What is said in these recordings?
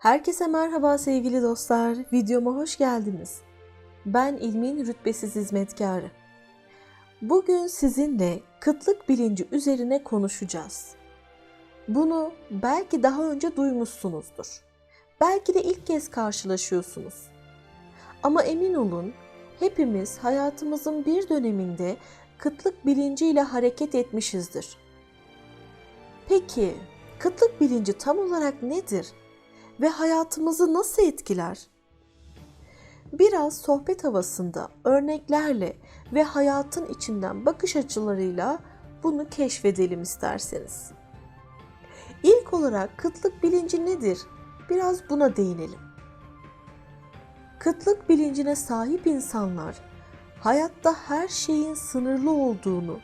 Herkese merhaba sevgili dostlar. Videoma hoş geldiniz. Ben ilmin rütbesiz hizmetkarı. Bugün sizinle kıtlık bilinci üzerine konuşacağız. Bunu belki daha önce duymuşsunuzdur. Belki de ilk kez karşılaşıyorsunuz. Ama emin olun hepimiz hayatımızın bir döneminde kıtlık bilinciyle hareket etmişizdir. Peki kıtlık bilinci tam olarak nedir ve hayatımızı nasıl etkiler? Biraz sohbet havasında örneklerle ve hayatın içinden bakış açılarıyla bunu keşfedelim isterseniz. İlk olarak kıtlık bilinci nedir? Biraz buna değinelim. Kıtlık bilincine sahip insanlar hayatta her şeyin sınırlı olduğunu,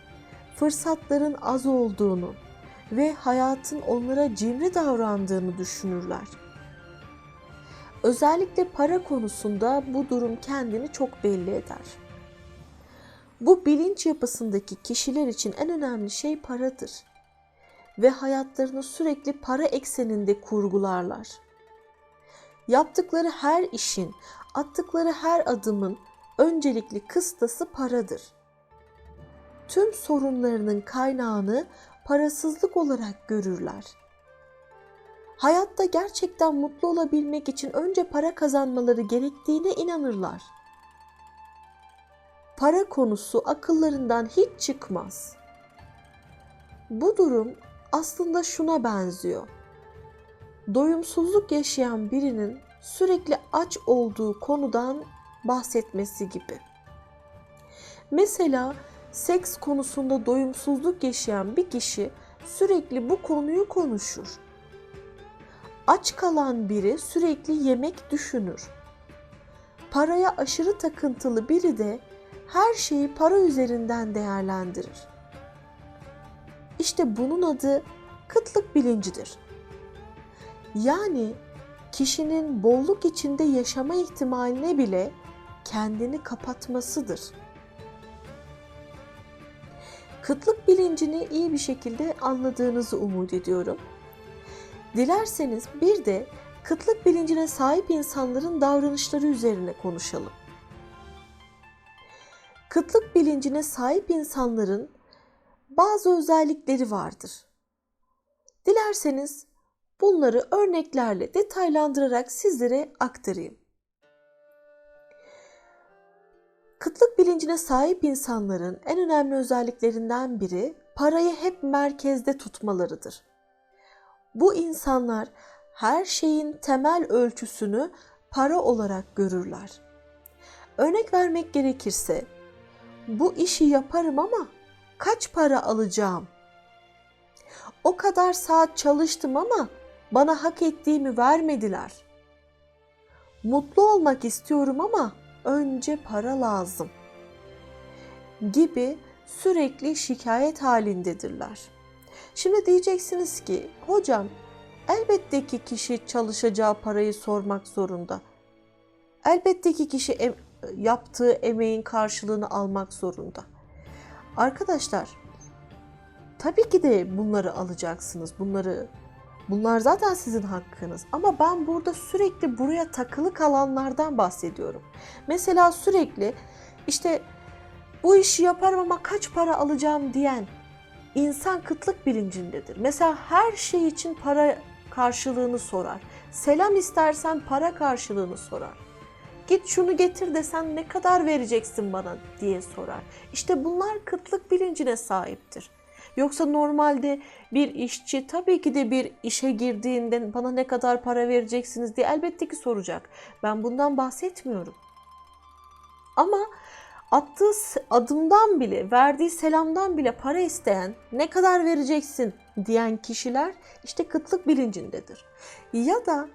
fırsatların az olduğunu ve hayatın onlara cimri davrandığını düşünürler. Özellikle para konusunda bu durum kendini çok belli eder. Bu bilinç yapısındaki kişiler için en önemli şey paradır ve hayatlarını sürekli para ekseninde kurgularlar. Yaptıkları her işin, attıkları her adımın öncelikli kıstası paradır. Tüm sorunlarının kaynağını parasızlık olarak görürler. Hayatta gerçekten mutlu olabilmek için önce para kazanmaları gerektiğine inanırlar. Para konusu akıllarından hiç çıkmaz. Bu durum aslında şuna benziyor. Doyumsuzluk yaşayan birinin sürekli aç olduğu konudan bahsetmesi gibi. Mesela seks konusunda doyumsuzluk yaşayan bir kişi sürekli bu konuyu konuşur. Aç kalan biri sürekli yemek düşünür. Paraya aşırı takıntılı biri de her şeyi para üzerinden değerlendirir. İşte bunun adı kıtlık bilincidir. Yani kişinin bolluk içinde yaşama ihtimaline bile kendini kapatmasıdır. Kıtlık bilincini iyi bir şekilde anladığınızı umut ediyorum. Dilerseniz bir de kıtlık bilincine sahip insanların davranışları üzerine konuşalım. Kıtlık bilincine sahip insanların bazı özellikleri vardır. Dilerseniz bunları örneklerle detaylandırarak sizlere aktarayım. Kıtlık bilincine sahip insanların en önemli özelliklerinden biri parayı hep merkezde tutmalarıdır. Bu insanlar her şeyin temel ölçüsünü para olarak görürler. Örnek vermek gerekirse bu işi yaparım ama kaç para alacağım? O kadar saat çalıştım ama bana hak ettiğimi vermediler. Mutlu olmak istiyorum ama önce para lazım. Gibi sürekli şikayet halindedirler. Şimdi diyeceksiniz ki hocam elbette ki kişi çalışacağı parayı sormak zorunda. Elbette ki kişi em- yaptığı emeğin karşılığını almak zorunda. Arkadaşlar tabii ki de bunları alacaksınız. Bunları bunlar zaten sizin hakkınız. Ama ben burada sürekli buraya takılı kalanlardan bahsediyorum. Mesela sürekli işte bu işi yaparım ama kaç para alacağım diyen insan kıtlık bilincindedir. Mesela her şey için para karşılığını sorar. Selam istersen para karşılığını sorar. Git şunu getir desen ne kadar vereceksin bana diye sorar. İşte bunlar kıtlık bilincine sahiptir. Yoksa normalde bir işçi tabii ki de bir işe girdiğinde bana ne kadar para vereceksiniz diye elbette ki soracak. Ben bundan bahsetmiyorum. Ama attığı adımdan bile, verdiği selamdan bile para isteyen, ne kadar vereceksin diyen kişiler işte kıtlık bilincindedir. Ya da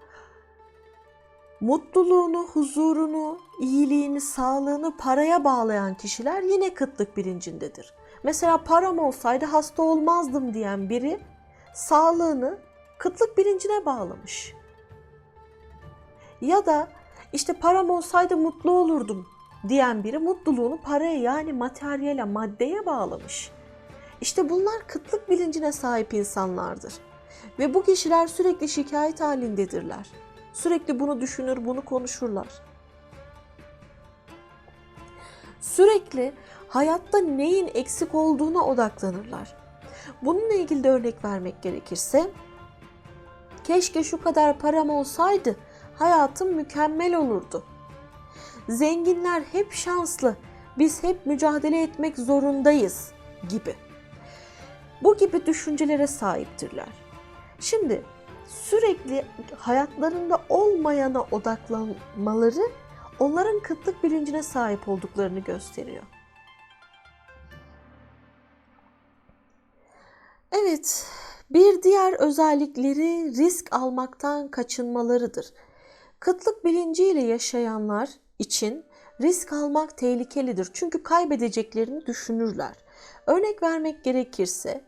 mutluluğunu, huzurunu, iyiliğini, sağlığını paraya bağlayan kişiler yine kıtlık bilincindedir. Mesela param olsaydı hasta olmazdım diyen biri sağlığını kıtlık bilincine bağlamış. Ya da işte param olsaydı mutlu olurdum diyen biri mutluluğunu paraya yani materyale, maddeye bağlamış. İşte bunlar kıtlık bilincine sahip insanlardır. Ve bu kişiler sürekli şikayet halindedirler. Sürekli bunu düşünür, bunu konuşurlar. Sürekli hayatta neyin eksik olduğuna odaklanırlar. Bununla ilgili de örnek vermek gerekirse, keşke şu kadar param olsaydı hayatım mükemmel olurdu. Zenginler hep şanslı, biz hep mücadele etmek zorundayız gibi. Bu gibi düşüncelere sahiptirler. Şimdi sürekli hayatlarında olmayana odaklanmaları onların kıtlık bilincine sahip olduklarını gösteriyor. Evet, bir diğer özellikleri risk almaktan kaçınmalarıdır. Kıtlık bilinciyle yaşayanlar için risk almak tehlikelidir. Çünkü kaybedeceklerini düşünürler. Örnek vermek gerekirse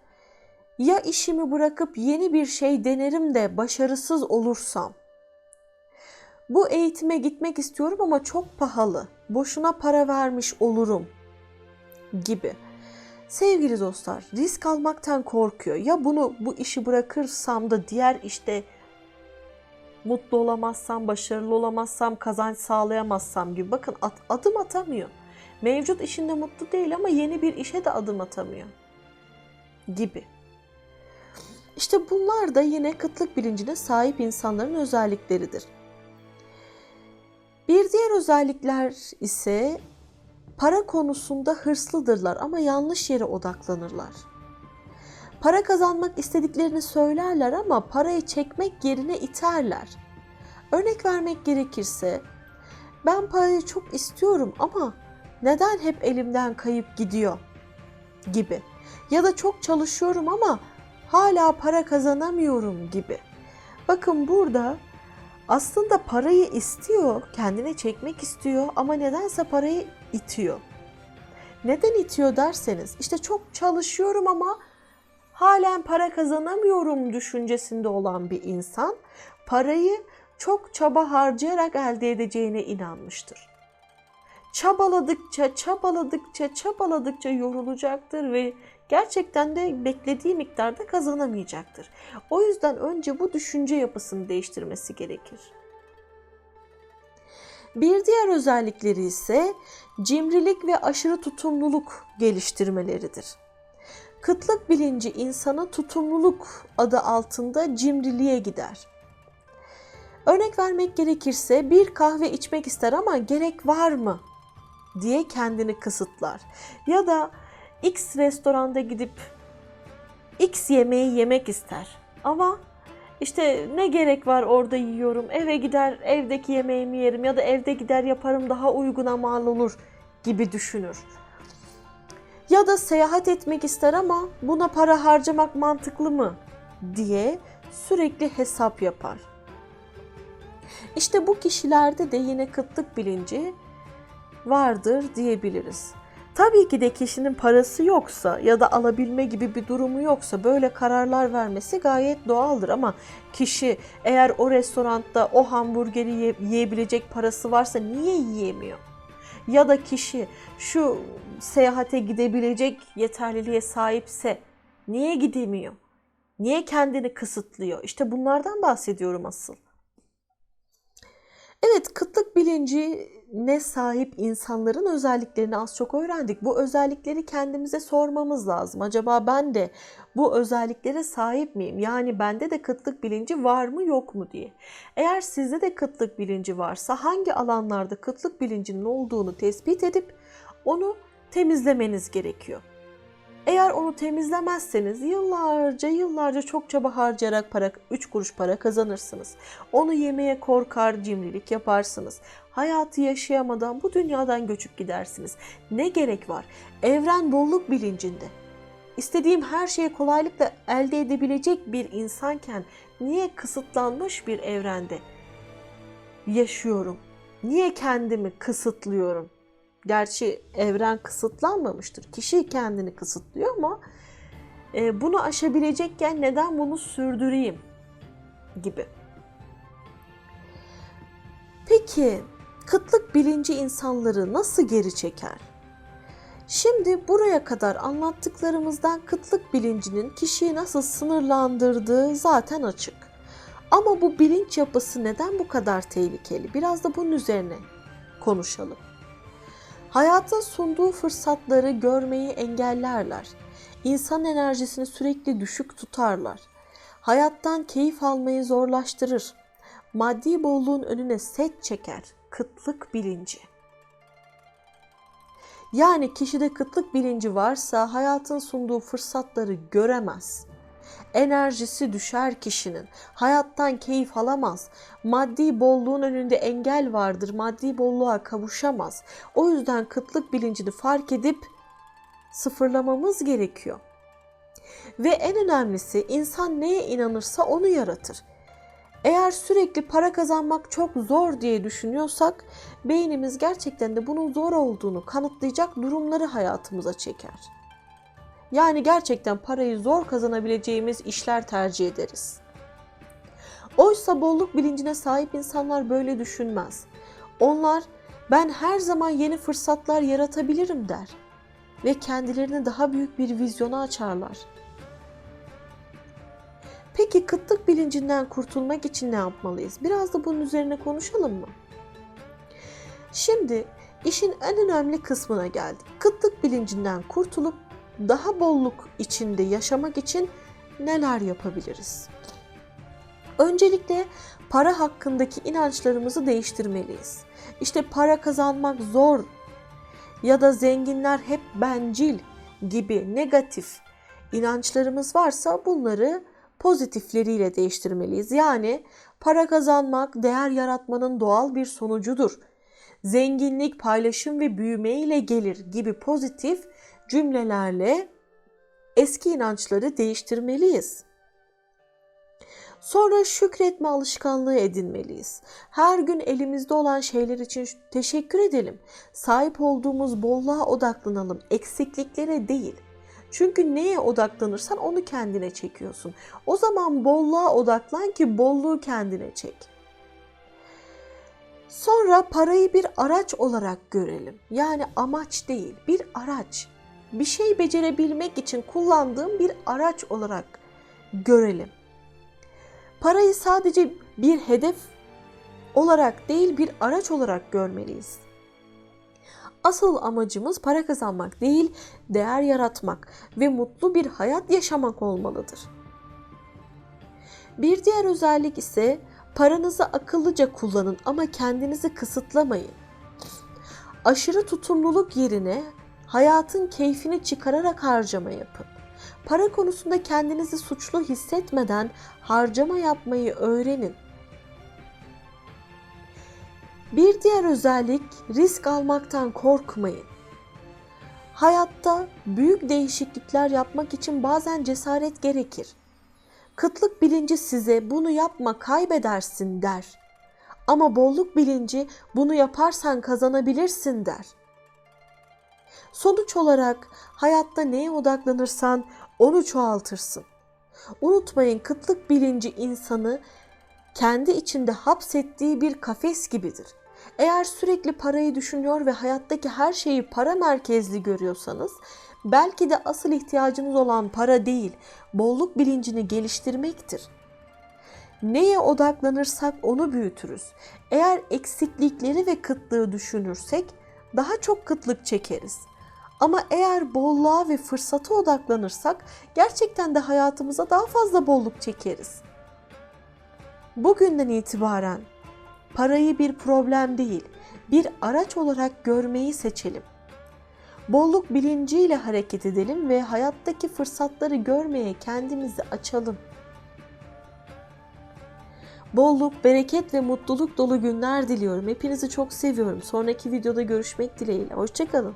ya işimi bırakıp yeni bir şey denerim de başarısız olursam bu eğitime gitmek istiyorum ama çok pahalı. Boşuna para vermiş olurum gibi. Sevgili dostlar, risk almaktan korkuyor. Ya bunu bu işi bırakırsam da diğer işte mutlu olamazsam, başarılı olamazsam, kazanç sağlayamazsam gibi. Bakın at, adım atamıyor. Mevcut işinde mutlu değil ama yeni bir işe de adım atamıyor gibi. İşte bunlar da yine kıtlık bilincine sahip insanların özellikleridir. Bir diğer özellikler ise para konusunda hırslıdırlar ama yanlış yere odaklanırlar. Para kazanmak istediklerini söylerler ama parayı çekmek yerine iterler. Örnek vermek gerekirse ben parayı çok istiyorum ama neden hep elimden kayıp gidiyor gibi ya da çok çalışıyorum ama hala para kazanamıyorum gibi. Bakın burada aslında parayı istiyor, kendine çekmek istiyor ama nedense parayı itiyor. Neden itiyor derseniz işte çok çalışıyorum ama halen para kazanamıyorum düşüncesinde olan bir insan parayı çok çaba harcayarak elde edeceğine inanmıştır. Çabaladıkça, çabaladıkça, çabaladıkça yorulacaktır ve gerçekten de beklediği miktarda kazanamayacaktır. O yüzden önce bu düşünce yapısını değiştirmesi gerekir. Bir diğer özellikleri ise cimrilik ve aşırı tutumluluk geliştirmeleridir. Kıtlık bilinci insana tutumluluk adı altında cimriliğe gider. Örnek vermek gerekirse bir kahve içmek ister ama gerek var mı diye kendini kısıtlar. Ya da X restoranda gidip X yemeği yemek ister. Ama işte ne gerek var orada yiyorum. Eve gider evdeki yemeğimi yerim ya da evde gider yaparım daha uyguna mal olur gibi düşünür. Ya da seyahat etmek ister ama buna para harcamak mantıklı mı diye sürekli hesap yapar. İşte bu kişilerde de yine kıtlık bilinci vardır diyebiliriz. Tabii ki de kişinin parası yoksa ya da alabilme gibi bir durumu yoksa böyle kararlar vermesi gayet doğaldır ama kişi eğer o restoranda o hamburgeri ye- yiyebilecek parası varsa niye yiyemiyor? Ya da kişi şu seyahate gidebilecek yeterliliğe sahipse niye gidemiyor? Niye kendini kısıtlıyor? İşte bunlardan bahsediyorum asıl. Evet, kıtlık bilincine sahip insanların özelliklerini az çok öğrendik. Bu özellikleri kendimize sormamız lazım. Acaba ben de bu özelliklere sahip miyim? Yani bende de kıtlık bilinci var mı yok mu diye. Eğer sizde de kıtlık bilinci varsa hangi alanlarda kıtlık bilincinin olduğunu tespit edip onu temizlemeniz gerekiyor. Eğer onu temizlemezseniz yıllarca yıllarca çok çaba harcayarak para 3 kuruş para kazanırsınız. Onu yemeye korkar, cimrilik yaparsınız. Hayatı yaşayamadan bu dünyadan göçüp gidersiniz. Ne gerek var? Evren bolluk bilincinde. İstediğim her şeyi kolaylıkla elde edebilecek bir insanken niye kısıtlanmış bir evrende yaşıyorum? Niye kendimi kısıtlıyorum? Gerçi evren kısıtlanmamıştır. Kişi kendini kısıtlıyor ama e, bunu aşabilecekken neden bunu sürdüreyim gibi. Peki kıtlık bilinci insanları nasıl geri çeker? Şimdi buraya kadar anlattıklarımızdan kıtlık bilincinin kişiyi nasıl sınırlandırdığı zaten açık. Ama bu bilinç yapısı neden bu kadar tehlikeli? Biraz da bunun üzerine konuşalım. Hayatın sunduğu fırsatları görmeyi engellerler. İnsan enerjisini sürekli düşük tutarlar. Hayattan keyif almayı zorlaştırır. Maddi bolluğun önüne set çeker. Kıtlık bilinci. Yani kişide kıtlık bilinci varsa hayatın sunduğu fırsatları göremez. Enerjisi düşer kişinin. Hayattan keyif alamaz. Maddi bolluğun önünde engel vardır. Maddi bolluğa kavuşamaz. O yüzden kıtlık bilincini fark edip sıfırlamamız gerekiyor. Ve en önemlisi insan neye inanırsa onu yaratır. Eğer sürekli para kazanmak çok zor diye düşünüyorsak beynimiz gerçekten de bunun zor olduğunu kanıtlayacak durumları hayatımıza çeker. Yani gerçekten parayı zor kazanabileceğimiz işler tercih ederiz. Oysa bolluk bilincine sahip insanlar böyle düşünmez. Onlar ben her zaman yeni fırsatlar yaratabilirim der ve kendilerine daha büyük bir vizyona açarlar. Peki kıtlık bilincinden kurtulmak için ne yapmalıyız? Biraz da bunun üzerine konuşalım mı? Şimdi işin en önemli kısmına geldik. Kıtlık bilincinden kurtulup daha bolluk içinde yaşamak için neler yapabiliriz? Öncelikle para hakkındaki inançlarımızı değiştirmeliyiz. İşte para kazanmak zor ya da zenginler hep bencil gibi negatif inançlarımız varsa bunları pozitifleriyle değiştirmeliyiz. Yani para kazanmak değer yaratmanın doğal bir sonucudur. Zenginlik paylaşım ve büyüme ile gelir gibi pozitif cümlelerle eski inançları değiştirmeliyiz. Sonra şükretme alışkanlığı edinmeliyiz. Her gün elimizde olan şeyler için teşekkür edelim. Sahip olduğumuz bolluğa odaklanalım, eksikliklere değil. Çünkü neye odaklanırsan onu kendine çekiyorsun. O zaman bolluğa odaklan ki bolluğu kendine çek. Sonra parayı bir araç olarak görelim. Yani amaç değil, bir araç. Bir şey becerebilmek için kullandığım bir araç olarak görelim. Parayı sadece bir hedef olarak değil bir araç olarak görmeliyiz. Asıl amacımız para kazanmak değil, değer yaratmak ve mutlu bir hayat yaşamak olmalıdır. Bir diğer özellik ise paranızı akıllıca kullanın ama kendinizi kısıtlamayın. Aşırı tutumluluk yerine hayatın keyfini çıkararak harcama yapın. Para konusunda kendinizi suçlu hissetmeden harcama yapmayı öğrenin. Bir diğer özellik risk almaktan korkmayın. Hayatta büyük değişiklikler yapmak için bazen cesaret gerekir. Kıtlık bilinci size bunu yapma kaybedersin der. Ama bolluk bilinci bunu yaparsan kazanabilirsin der. Sonuç olarak hayatta neye odaklanırsan onu çoğaltırsın. Unutmayın kıtlık bilinci insanı kendi içinde hapsettiği bir kafes gibidir. Eğer sürekli parayı düşünüyor ve hayattaki her şeyi para merkezli görüyorsanız belki de asıl ihtiyacınız olan para değil, bolluk bilincini geliştirmektir. Neye odaklanırsak onu büyütürüz. Eğer eksiklikleri ve kıtlığı düşünürsek daha çok kıtlık çekeriz. Ama eğer bolluğa ve fırsata odaklanırsak gerçekten de hayatımıza daha fazla bolluk çekeriz. Bugünden itibaren parayı bir problem değil, bir araç olarak görmeyi seçelim. Bolluk bilinciyle hareket edelim ve hayattaki fırsatları görmeye kendimizi açalım. Bolluk, bereket ve mutluluk dolu günler diliyorum. Hepinizi çok seviyorum. Sonraki videoda görüşmek dileğiyle. Hoşçakalın.